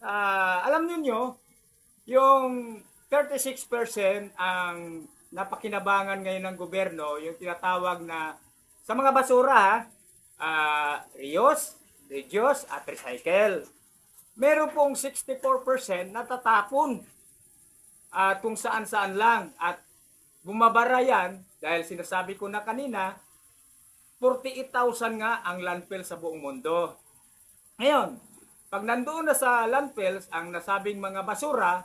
Ah, alam niyo yung 36% ang napakinabangan ngayon ng gobyerno, yung tinatawag na sa mga basura ha, ah, reuse, reduce at recycle. Meron pong 64% na tatapon at kung saan-saan lang at bumabara yan dahil sinasabi ko na kanina 48,000 nga ang landfill sa buong mundo. Ngayon, pag nandoon na sa landfills ang nasabing mga basura,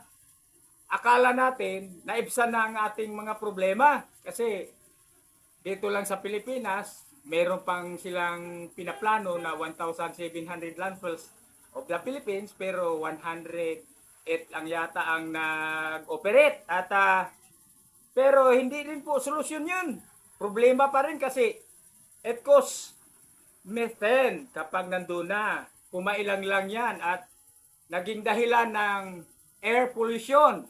akala natin naibsan na ang ating mga problema kasi dito lang sa Pilipinas, meron pang silang pinaplano na 1,700 landfills of the Philippines pero 108 lang yata ang nag-operate at ah, pero hindi rin po solusyon yun. Problema pa rin kasi it costs methane kapag nandun na. Kumailang lang yan at naging dahilan ng air pollution.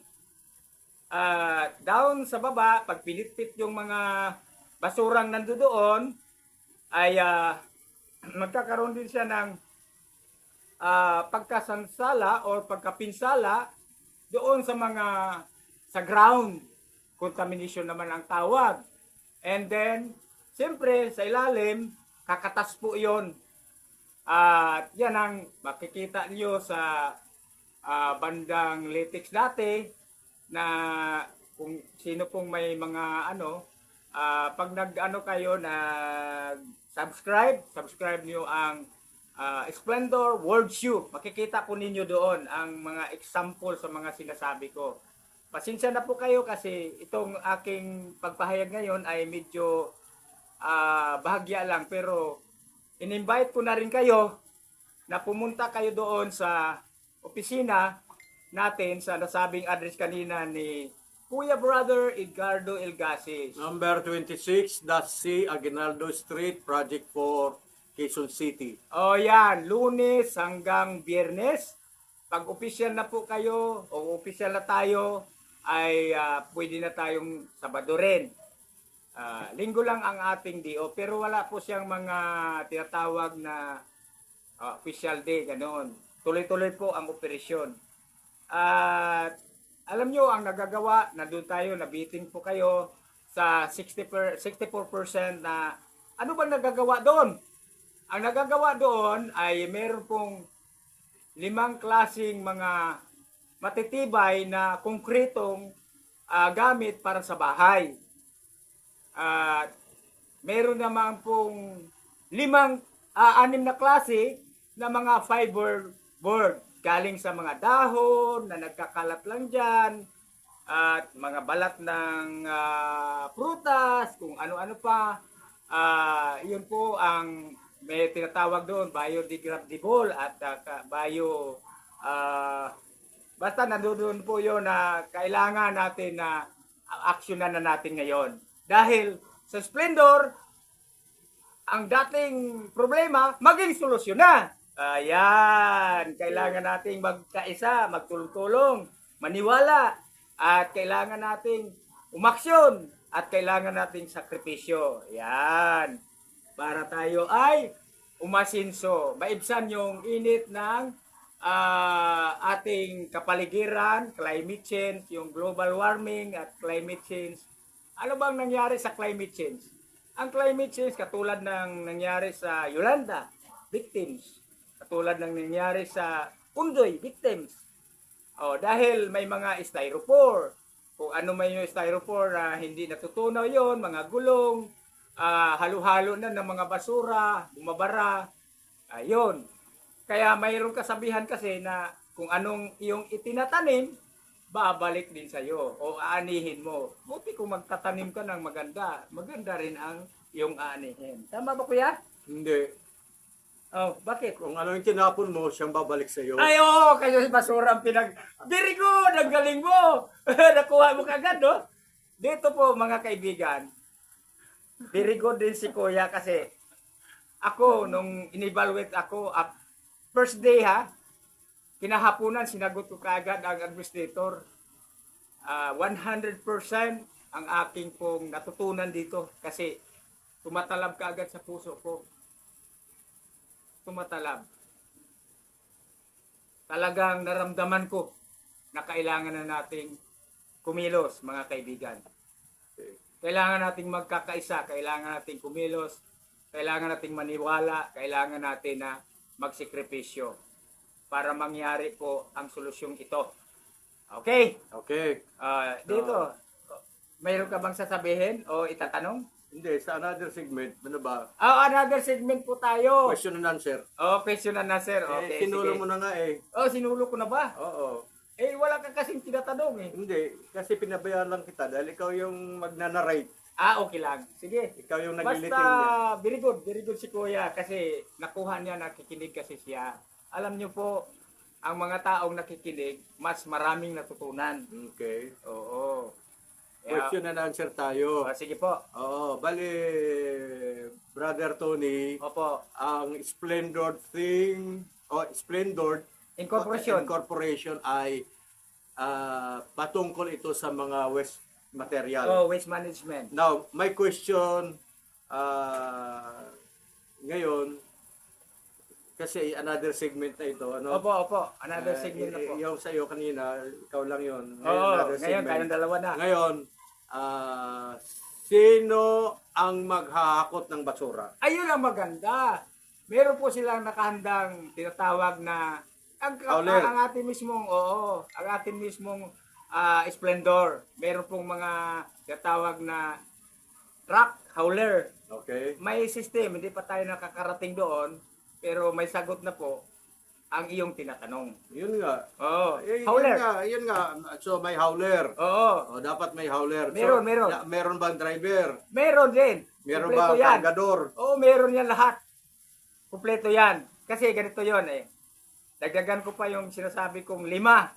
Ah, down sa baba, pag pinitpit yung mga basurang nandoon, ay ah, magkakaroon din siya ng ah, pagkasansala or pagkapinsala doon sa mga sa ground contamination naman ang tawag. And then, siyempre, sa ilalim, kakatas po yon. At yan ang makikita niyo sa ah, bandang latex dati na kung sino pong may mga ano, ah, pag nag-ano kayo nag subscribe, subscribe niyo ang ah, Splendor World Shoe. Makikita po ninyo doon ang mga example sa mga sinasabi ko. Pasensya na po kayo kasi itong aking pagpahayag ngayon ay medyo ah, bahagya lang pero in-invite ko na rin kayo na pumunta kayo doon sa opisina natin sa nasabing address kanina ni Kuya Brother Edgardo Elgasis. Number 26.C Aguinaldo Street, Project 4, Quezon City. O yan, lunes hanggang biyernes. Pag opisyal na po kayo o opisyal na tayo, ay ah, pwede na tayong Sabado rin. Ah, linggo lang ang ating DO, pero wala po siyang mga tinatawag na ah, official day, ganoon. Tuloy-tuloy po ang operasyon. At alam nyo, ang nagagawa, nandun tayo, nabiting po kayo sa 60 per, 64% na ano bang nagagawa doon? Ang nagagawa doon ay meron pong limang klasing mga matitibay na konkretong ah, gamit para sa bahay. At meron naman pong limang, ah, anim na klase na mga fiber board galing sa mga dahon na nagkakalat lang dyan at mga balat ng ah, prutas, kung ano-ano pa. Ah, yun po ang may tinatawag doon, biodegradable at ka- bio ah, basta nandoon po yun na kailangan natin na aksyonan na natin ngayon. Dahil sa Splendor, ang dating problema, maging solusyon na. Ayan, kailangan nating magkaisa, magtulong-tulong, maniwala, at kailangan nating umaksyon, at kailangan nating sakripisyo. Ayan, para tayo ay umasinso, maibsan yung init ng ah, ating kapaligiran, climate change, yung global warming at climate change. Ano bang nangyari sa climate change? Ang climate change katulad ng nangyari sa Yolanda, victims. Katulad ng nangyari sa Undoy, victims. Oh, dahil may mga styrofoam. Kung ano may yung styrofoam na hindi natutunaw yon, mga gulong, ah, halo-halo na ng mga basura, bumabara. Ayun. Kaya mayroong kasabihan kasi na kung anong iyong itinatanim, babalik din sa iyo o aanihin mo. Buti kung magtatanim ka ng maganda, maganda rin ang iyong aanihin. Tama ba kuya? Hindi. Oh, bakit? Kung ano yung tinapon mo, siyang babalik sa iyo. Ay, oo, kasi basura ang pinag... Very good, ang galing mo. Nakuha mo kagad, no? Dito po, mga kaibigan, very good din si Kuya kasi ako, nung in-evaluate ako, at first day ha, kinahapunan, sinagot ko kagad ang administrator. Ah, 100% ang aking pong natutunan dito kasi tumatalab kaagad sa puso ko. Tumatalab. talagang naramdaman ko na kailangan na nating kumilos, mga kaibigan. Kailangan nating magkakaisa, kailangan nating kumilos, kailangan nating maniwala, kailangan natin na magsikripisyo para mangyari po ang solusyong ito. Okay? Okay. Ah, dito, mayroon ka bang sasabihin o itatanong? Hindi, sa another segment, ano ba? Oh, another segment po tayo. Question and answer. Oh, question na na, sir. Okay, eh, sinulo sige. mo na nga eh. Oh, sinulo ko na ba? Oo. Eh, wala ka kasing tinatanong eh. Hindi, kasi pinabayaan lang kita dahil ikaw yung magnanarrate. Ah, okay lang. Sige. Ikaw yung Basta, nagliliting niya. very good. Very good si Kuya kasi nakuha niya, nakikinig kasi siya. Alam niyo po, ang mga taong nakikinig, mas maraming natutunan. Okay. Oo. Kaya- Question and answer tayo. Oh, sige po. Oo, bali, Brother Tony, Opo. ang Splendor thing, o Splendor Incorporation. Incorporation ay ah, patungkol ito sa mga waste material. Oh, waste management. Now, my question ah, ngayon, kasi another segment na ito, ano? Opo, opo. Another Ah, segment na y- po. y- Yung sa iyo kanina, ikaw lang yun. Oo, another ngayon, segment. kayong dalawa na. Ngayon, ah, sino ang maghahakot ng basura? Ayun ang maganda. Meron po silang nakahandang tinatawag na ang, Hauler. ang, ang ating mismong oo, ang ating mismong ah, splendor. Meron pong mga tinatawag na truck hauler. Okay? May system, hindi pa tayo nakakarating doon, pero may sagot na po ang iyong tinatanong. Yun nga. Oo, Eh, Yun hauler. nga, yun nga. So, may hauler. Oo, O, dapat may hauler. Meron, so, meron. na- meron bang driver? meron din. Meron Kumpleto bang yan. kargador? Oo, meron yan lahat. Kumpleto yan. Kasi ganito yon eh. Dagdagan ko pa yung sinasabi kong lima.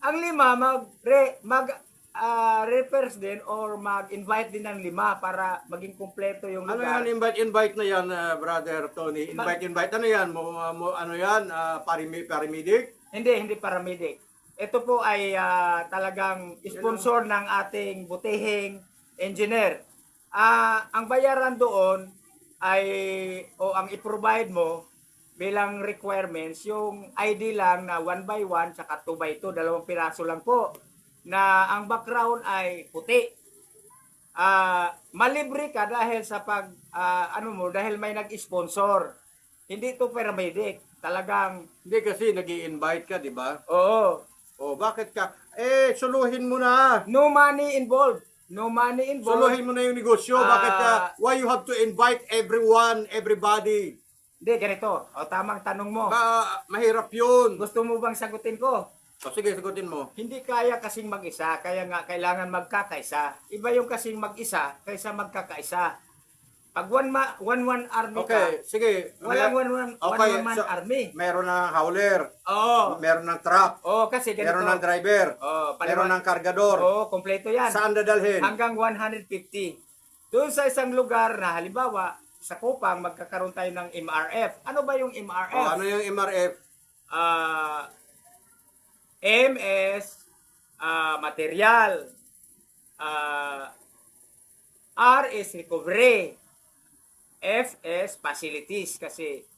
Ang lima, mag, re, mag ah, refers din or mag-invite din ng lima para maging kumpleto yung Ano lugar. yan, invite, invite na yan, ah, brother Tony. Invite, invite. Ano yan? Mo, mo, ano yan? Ah, parimi, paramedic? Hindi, hindi paramedic. Ito po ay ah, talagang sponsor ng ating butihing engineer. Ah, ang bayaran doon ay o ang i-provide mo bilang requirements yung ID lang na 1 by 1 saka 2 by 2, dalawang piraso lang po na ang background ay puti. Ah, malibre ka dahil sa pag ah, ano mo dahil may nag-sponsor. Hindi to paramedic. Talagang Hindi kasi nag invite ka, di ba? oo, O, bakit ka? Eh, suluhin mo na. No money involved. No money involved. Suluhin mo na yung negosyo. Ah. bakit ka? Why you have to invite everyone, everybody? Hindi, ganito. O, tamang tanong mo. Ba, mahirap yun. Gusto mo bang sagutin ko? O, sige, sagutin mo. Hindi kaya kasing mag-isa, kaya nga kailangan magkakaisa. Iba yung kasing mag-isa kaysa magkakaisa. Pag one, ma- one, one army Okay, ka, sige. walang one, one, Okay, one, one man so, army. Meron ng hauler. Oo. Meron ng truck. Oo, kasi ganito. Meron ng driver. Oo, Meron ng paliwan- kargador. Oo, kompleto yan. Saan dadalhin? hanggang 150. Doon sa isang lugar na halimbawa, sa Kupang, magkakaroon tayo ng MRF. Ano ba yung MRF? O, ano yung MRF? Ah, MS, ah, material. Ah, R is recovery. F is facilities kasi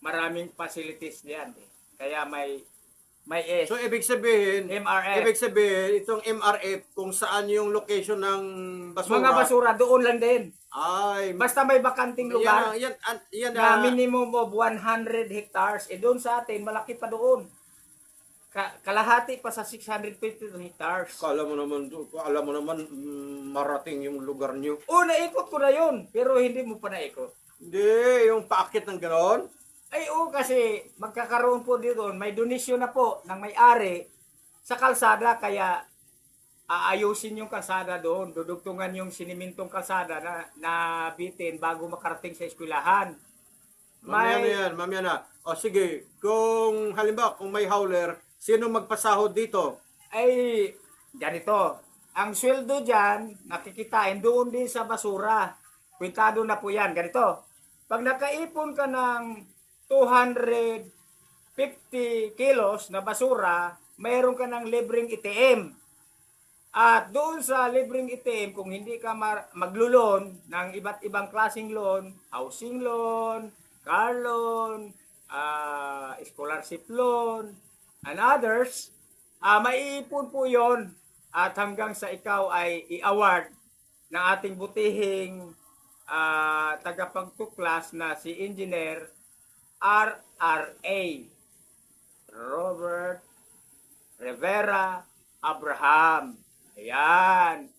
maraming facilities diyan. Eh. Kaya may may S. So, ibig sabihin, MRF. ibig sabihin, itong MRF, kung saan yung location ng basura. Mga basura doon lang din. Ay, Basta may bakanting lugar. yan, yan, an- yan, na ah, minimum of 100 hectares. Eh doon sa atin, malaki pa doon. Ka- kalahati pa sa 652 hectares. Kala mo naman, alam mo naman, mm, marating yung lugar nyo. O, naikot ko na yun. Pero hindi mo pa naikot. Hindi, yung paakit ng ganon. Ay, oo, kasi magkakaroon po dito, may donation na po ng may-ari sa kalsada, kaya aayusin yung kalsada doon, dudugtungan yung sinimintong kalsada na, na bitin bago makarating sa eskwelahan. Mamaya na yan, mamaya na. O sige, kung halimbawa, kung may hauler, sino magpasahod dito? ay ganito. Ang sweldo dyan, nakikitain doon din sa basura. Kwintado na po yan. Ganito. Pag nakaipon ka ng 250 kilos na basura, mayroon ka ng libreng ITM. At doon sa libreng ITM, kung hindi ka maglulon ng iba't ibang klaseng loan, housing loan, car loan, ah, scholarship loan, and others, ah maiipon po yon at hanggang sa ikaw ay i-award ng ating butihing ah, tagapagtuklas na si Engineer RRA Robert Rivera Abraham. Ayan.